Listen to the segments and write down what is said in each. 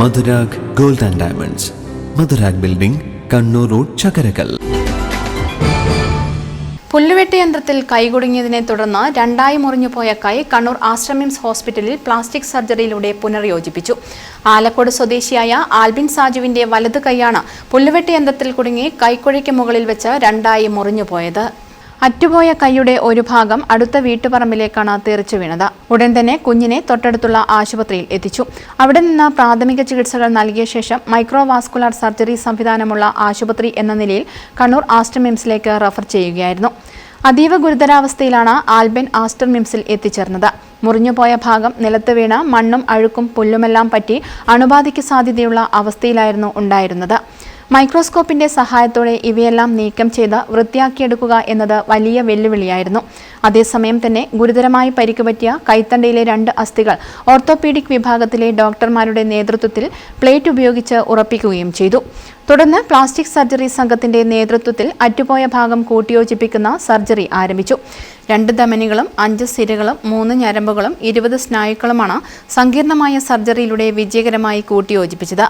Madhurag gold and diamonds. Madhurag building Kannur road Chakkarakkal. പുല്ലുവെട്ട് യന്ത്രത്തിൽ കൈകുടുങ്ങിയതിനെ തുടർന്ന് രണ്ടായി മുറിഞ്ഞുപോയ കൈ കണ്ണൂർ ആശ്രമിംസ് ഹോസ്പിറ്റലിൽ പ്ലാസ്റ്റിക് സർജറിയിലൂടെ പുനർയോജിപ്പിച്ചു. ആലക്കോട് സ്വദേശിയായ ആൽബിൻ സാജുവിന്റെ വലതു കൈയാണ് പുല്ലുവെട്ട് യന്ത്രത്തിൽ കുടുങ്ങി കൈക്കുഴയ്ക്ക് മുകളിൽ വെച്ച് രണ്ടായി മുറിഞ്ഞുപോയത്. അറ്റുപോയ കൈയുടെ ഒരു ഭാഗം അടുത്ത വീട്ടുപറമ്പിലേക്കാണ് തെറിച്ചു വീണത്. ഉടൻ തന്നെ കുഞ്ഞിനെ തൊട്ടടുത്തുള്ള ആശുപത്രിയിൽ എത്തിച്ചു. അവിടെ നിന്ന് പ്രാഥമിക ചികിത്സകൾ നൽകിയ ശേഷം മൈക്രോവാസ്കുലർ സർജറി സംവിധാനമുള്ള ആശുപത്രി എന്ന നിലയിൽ കണ്ണൂർ ആസ്റ്റർ മിംസിലേക്ക് റഫർ ചെയ്യുകയായിരുന്നു. അതീവ ഗുരുതരാവസ്ഥയിലാണ് ആൽബൻ ആസ്റ്റർ മിംസിൽ എത്തിച്ചേർന്നത്. മുറിഞ്ഞുപോയ ഭാഗം നിലത്ത് വീണ മണ്ണും അഴുക്കും പുല്ലുമെല്ലാം പറ്റി അണുബാധയ്ക്ക് സാധ്യതയുള്ള അവസ്ഥയിലായിരുന്നു ഉണ്ടായിരുന്നത്. മൈക്രോസ്കോപ്പിന്റെ സഹായത്തോടെ ഇവയെല്ലാം നീക്കം ചെയ്ത് വൃത്തിയാക്കിയെടുക്കുക എന്നത് വലിയ വെല്ലുവിളിയായിരുന്നു. അതേസമയം തന്നെ ഗുരുതരമായി പരിക്കുപറ്റിയ കൈത്തണ്ടയിലെ രണ്ട് അസ്ഥികൾ ഓർത്തോപീഡിക് വിഭാഗത്തിലെ ഡോക്ടർമാരുടെ നേതൃത്വത്തിൽ പ്ലേറ്റ് ഉപയോഗിച്ച് ഉറപ്പിക്കുകയും ചെയ്തു. തുടർന്ന് പ്ലാസ്റ്റിക് സർജറി സംഘത്തിന്റെ നേതൃത്വത്തിൽ അറ്റുപോയ ഭാഗം കൂട്ടിയോജിപ്പിക്കുന്ന സർജറി ആരംഭിച്ചു. രണ്ട് ധമനികളും അഞ്ച് സിരകളും മൂന്ന് ഞരമ്പുകളും ഇരുപത് സ്നായുക്കളുമാണ് സങ്കീർണമായ സർജറിയിലൂടെ വിജയകരമായി കൂട്ടിയോജിപ്പിച്ചത്.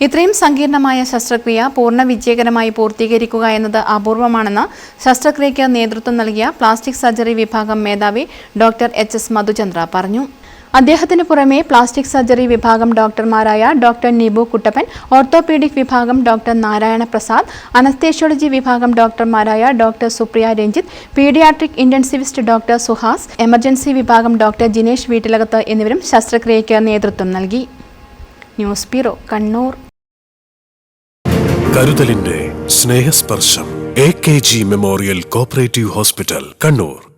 ഇത്രയും സങ്കീർണമായ ശസ്ത്രക്രിയ പൂർണ വിജയകരമായി പൂർത്തീകരിക്കുക എന്നത് അപൂർവമാണെന്ന് ശസ്ത്രക്രിയയ്ക്ക് നേതൃത്വം നൽകിയ പ്ലാസ്റ്റിക് സർജറി വിഭാഗം മേധാവി ഡോക്ടർ എച്ച് എസ് മധുചന്ദ്ര പറഞ്ഞു. അദ്ദേഹത്തിന് പുറമെ പ്ലാസ്റ്റിക് സർജറി വിഭാഗം ഡോക്ടർമാരായ ഡോക്ടർ നിബു കുട്ടപ്പൻ ഓർത്തോപീഡിക് വിഭാഗം ഡോക്ടർ നാരായണ പ്രസാദ് അനസ്തേഷ്യോളജി വിഭാഗം ഡോക്ടർമാരായ doctor Supriya Ranjith paediatric intensivist doctor Suhas emergency വിഭാഗം ഡോക്ടർ ജിനേഷ് വീട്ടിലകത്ത് എന്നിവരും ശസ്ത്രക്രിയയ്ക്ക് നേതൃത്വം നൽകി. News bureau Kannur. കരുതലിന്റെ Snehasparsham A K G memorial cooperative hospital Kannur.